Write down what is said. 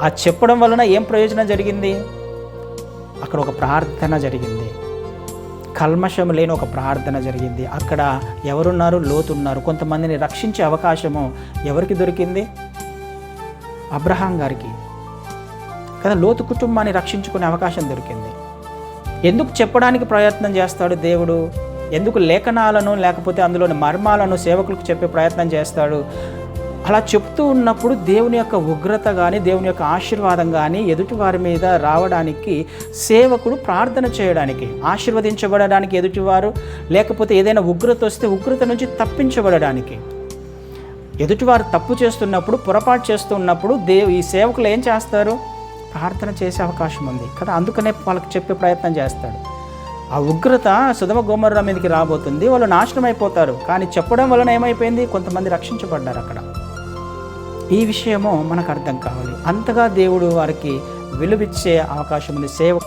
ఆ చెప్పడం వలన ఏం ప్రయోజనం జరిగింది? అక్కడ ఒక ప్రార్థన జరిగింది. కల్మషం లేని ఒక ప్రార్థన జరిగింది. అక్కడ ఎవరున్నారు? లోతున్నారు కొంతమందిని రక్షించే అవకాశము ఎవరికి దొరికింది? అబ్రహాం గారికి. కదా లోతు కుటుంబాన్ని రక్షించుకునే అవకాశం దొరికింది. ఎందుకు చెప్పడానికి ప్రయత్నం చేస్తాడు దేవుడు? ఎందుకు లేఖనాలను లేకపోతే అందులోని మర్మాలను సేవకులకు చెప్పే ప్రయత్నం చేస్తాడు? అలా చెప్తూ ఉన్నప్పుడు దేవుని యొక్క ఉగ్రత కానీ దేవుని యొక్క ఆశీర్వాదం కానీ ఎదుటి వారి మీద రావడానికి సేవకుడు ప్రార్థన చేయడానికి ఆశీర్వదించబడడానికి ఎదుటివారు లేకపోతే ఏదైనా ఉగ్రత వస్తే ఉగ్రత నుంచి తప్పించబడడానికి. ఎదుటివారు తప్పు చేస్తున్నప్పుడు పొరపాటు చేస్తున్నప్పుడు దేవు ఈ సేవకులు ఏం చేస్తారు? ప్రార్థన చేసే అవకాశం ఉంది కదా అందుకనే వాళ్ళకి చెప్పే ప్రయత్నం చేస్తాడు. ఆ ఉగ్రత సుధమ గోమర్ర మీదకి రాబోతుంది వాళ్ళు నాశనం అయిపోతారు కానీ చెప్పడం వలన ఏమైపోయింది? కొంతమంది రక్షించబడ్డారు అక్కడ. ఈ విషయము మనకు అర్థం కావాలి. అంతగా దేవుడు వారికి విలువిచ్చే అవకాశం ఉంది సేవ